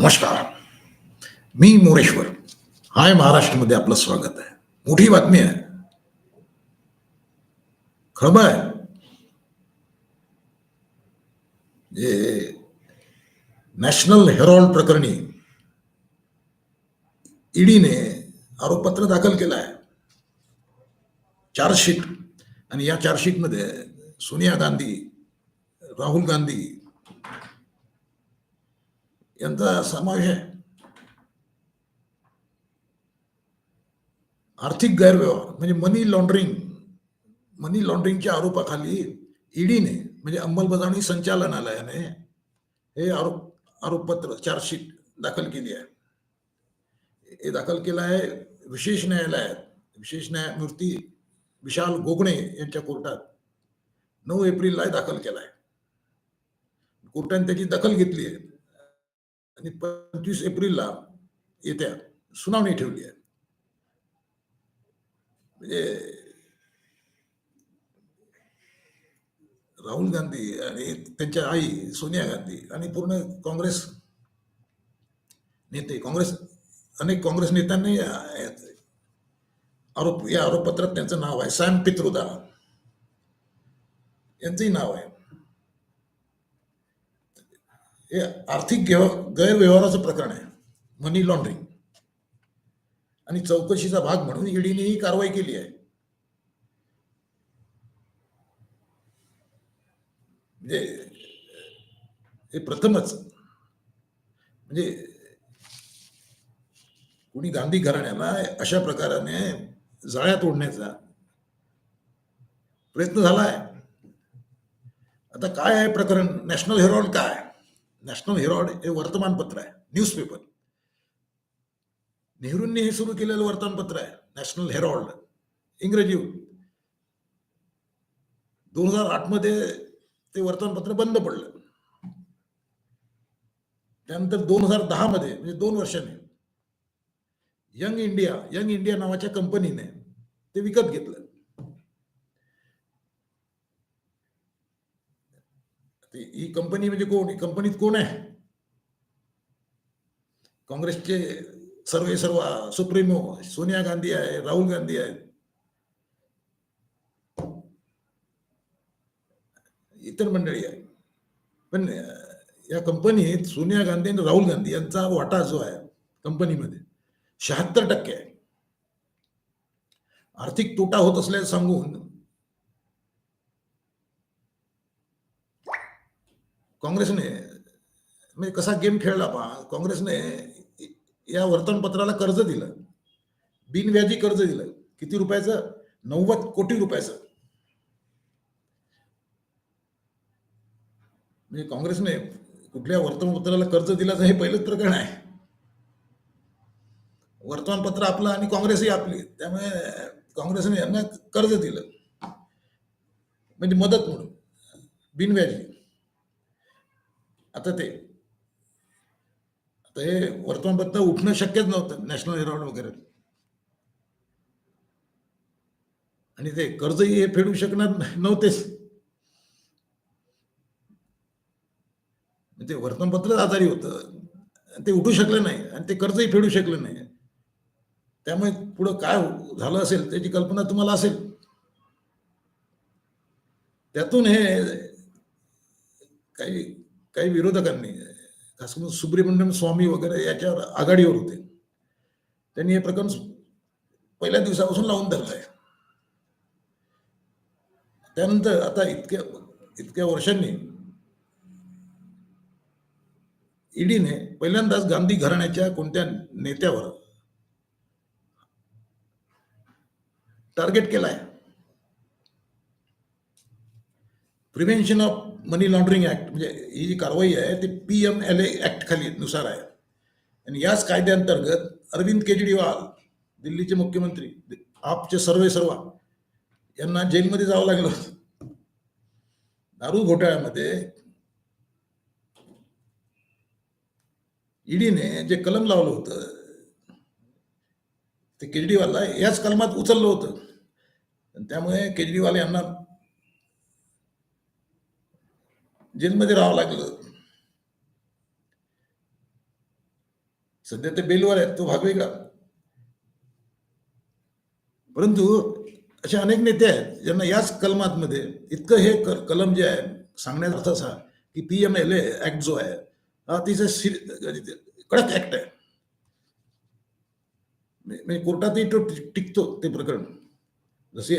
नमस्कार. मी मोरेश्वर. हाय महाराष्ट्रमध्ये आपलं स्वागत आहे. मोठी बातमी आहे. खबर आहे जे नॅशनल हेरॉल्ड प्रकरणी ईडीने आरोपपत्र दाखल केलं आहे चार्जशीट. आणि या चार्जशीटमध्ये सोनिया गांधी राहुल गांधी यांचा समावेश आहे आर्थिक गैरव्यवहार म्हणजे मनी लॉन्ड्रिंग मनी लॉन्ड्रिंगच्या आरोपाखाली ईडीने म्हणजे अंमलबजावणी संचालनालयाने हे आरोप आरोपपत्र चार्जशीट दाखल केली आहे हे दाखल केलं आहे विशेष न्यायालयात विशेष न्यायमूर्ती विशाल गोगणे यांच्या कोर्टात नऊ एप्रिलला दाखल केला आहे कोर्टाने त्याची दखल घेतली आहे आणि पंचवीस एप्रिलला येत्या सुनावणी ठेवली आहे. म्हणजे राहुल गांधी आणि त्यांच्या आई सोनिया गांधी आणि पूर्ण काँग्रेस नेते काँग्रेस अनेक काँग्रेस नेत्यांनी आरोप या आरोपपत्रात त्यांचं नाव आहे. सॅम पित्रुदा. यांचंही नाव आहे. हे आर्थिक गैरव्यवहाराचं प्रकरण आहे. मनी लॉन्ड्रिंग आणि चौकशीचा भाग म्हणून ईडीने ही कारवाई केली आहे. म्हणजे हे प्रथमच म्हणजे कुणी गांधी घराण्याला अशा प्रकाराने जाळ्या तोडण्याचा प्रयत्न झाला आहे. आता काय आहे प्रकरण? नॅशनल हेरोन काय? नॅशनल हेरॉड हे वर्तमानपत्र आहे न्यूजपेपर नेहरूंनी हे सुरू केलेलं वर्तमानपत्र आहे नॅशनल हेरॉल्ड इंग्रजी दोन हजार आठमध्ये ते वर्तमानपत्र बंद पडलं. त्यानंतर दोन हजार दहा मध्ये म्हणजे दोन वर्षाने यंग इंडिया यंग इंडिया नावाच्या कंपनीने ते विकत घेतलं. ही कंपनी म्हणजे कोण ही कंपनीत कोण आहे काँग्रेसचे सर्वे सर्व सुप्रीमो, सोनिया गांधी आहे राहुल गांधी आहे इतर मंडळी आहे पण, या कंपनीत सोनिया गांधी आणि राहुल गांधी यांचा वाटा जो आहे कंपनीमध्ये, शहात्तर टक्के आहे. आर्थिक तोटा होत असल्याचं सांगून काँग्रेसने म्हणजे कसा गेम खेळला पहा काँग्रेसने या वर्तमानपत्राला कर्ज दिलं. बिनव्याजी कर्ज दिलं. किती रुपयाचं? नव्वद कोटी रुपयाचं. म्हणजे काँग्रेसने कुठल्या वर्तमानपत्राला कर्ज दिल्याचं हे पहिलंच प्रकरण आहे. वर्तमानपत्र आपलं आणि काँग्रेसही आपली. त्यामुळे काँग्रेसने यांना कर्ज दिलं. म्हणजे मदत म्हणून. बिनव्याजी. आता ते आता हे वर्तमानपत्र उठणं शक्यच नव्हतं नॅशनल हेरॉल्ड वगैरे. आणि ते कर्जही हे फेडू शकणार नव्हतेच. ते वर्तमानपत्रच आजारी होतं. ते उठू शकलं नाही आणि ते कर्जही फेडू शकलं नाही. त्यामुळे पुढं काय झालं असेल त्याची कल्पना तुम्हाला असेल. त्यातून हे काही काही विरोधकांनी खास करून सुब्रमण्यम स्वामी वगैरे याच्यावर आघाडीवर होते. त्यांनी हे प्रकरण पहिल्या दिवसापासून लावून धरलं आहे. त्यानंतर आता इतक्या इतक्या वर्षांनी ईडीने पहिल्यांदाच गांधी घराण्याच्या कोणत्या नेत्यावर टार्गेट केलाय? Prevention of money laundering act म्हणजे ही जी कारवाई आहे ती P M L A act खाली नुसार आहे. आणि याच कायद्याअंतर्गत अरविंद केजरीवाल दिल्लीचे मुख्यमंत्री आपचे सर्वे सर्वा यांना जेलमध्ये जावं लागलं होतं. दारू घोटाळ्यामध्ये ईडीने जे कलम लावलं होतं ते केजरीवालला याच कलमात उचललं होतं. त्यामुळे केजरीवाल यांना जेलमध्ये राहावं लागलं. सध्या ते बेलवर आहेत तो भाग वेगळा. परंतु असे अनेक नेते आहेत ज्यांना याच कलमात मध्ये इतकं हे कलम जे आहे सांगण्याचा अर्थ असा की P M L A act जो आहे हा तिचा म्हणजे कडक ऍक्ट आहे. म्हणजे कोर्टातही तो टिकतो ते प्रकरण. जसे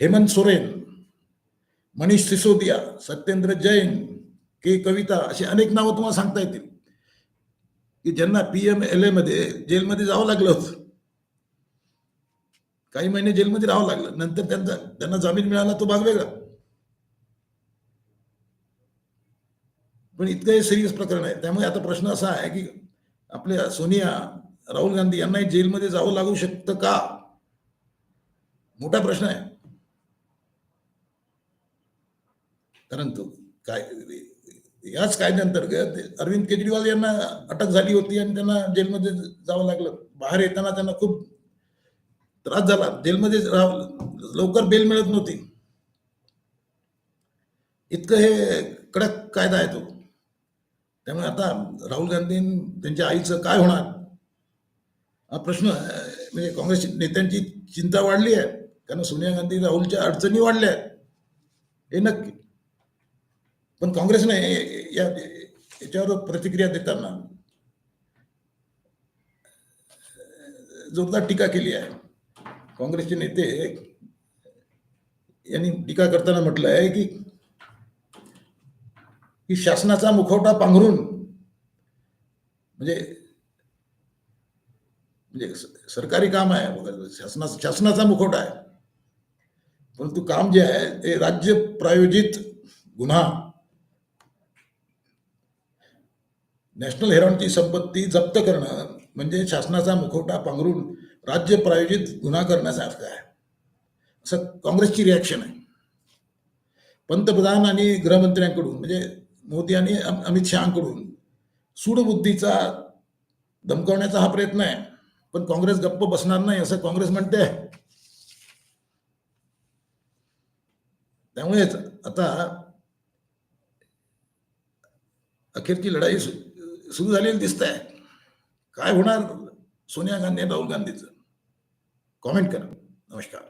हेमंत सोरेन मनीष सिसोदिया सत्येंद्र जैन के कविता अशी अनेक नावं तुम्हाला सांगता येतील. की ज्यांना पी एम एल ए मध्ये जेलमध्ये जावं लागलं होतं. काही महिने जेलमध्ये राहावं लागलं. नंतर त्यांचा त्यांना जामीन मिळाला तो भाग वेगळा. पण इतकं हे सिरियस प्रकरण आहे. त्यामुळे आता प्रश्न असा आहे की आपल्या सोनिया राहुल गांधी यांनाही जेलमध्ये जावं लागू शकतं का? मोठा प्रश्न आहे. परंतु काय याच कायद्यांतर्गत अरविंद केजरीवाल यांना अटक झाली होती आणि त्यांना जेलमध्ये जावं लागलं. बाहेर येताना त्यांना खूप त्रास झाला. जेलमध्ये लवकर बेल मिळत नव्हती. इतकं हे कडक कायदा आहे तो. त्यामुळे आता राहुल गांधी त्यांच्या आईचं काय होणार? हा प्रश्न म्हणजे काँग्रेस नेत्यांची चिंता वाढली आहे. कारण सोनिया गांधी राहुलच्या अडचणी वाढल्या आहेत. हे नक्की. पण काँग्रेसने या याच्यावर प्रतिक्रिया देताना जोरदार टीका केली आहे. काँग्रेसचे नेते यांनी टीका करताना म्हटलं आहे की की शासनाचा मुखवटा पांघरून, म्हणजे म्हणजे सरकारी काम आहे वगैरे शासना शासनाचा मुखवटा आहे. परंतु काम जे आहे, ते राज्य प्रायोजित गुन्हा नॅशनल हेरॉनची संपत्ती जप्त करणं म्हणजे शासनाचा मुखवटा पांघरून राज्य प्रायोजित गुन्हा करण्यासारखं आहे. असं काँग्रेसची रिॲक्शन आहे. पंतप्रधान आणि गृहमंत्र्यांकडून म्हणजे मोदी आणि अमित शहाकडून सूडबुद्धीचा धमकावण्याचा हा प्रयत्न आहे. पण काँग्रेस गप्प बसणार नाही असं काँग्रेस म्हणते. आहे त्यामुळेच आता अखेरची लढाई सुरू सुरू झालेलं दिसत आहे काय होणार? सोनिया गांधी राहुल गांधीचं. कॉमेंट करा. नमस्कार.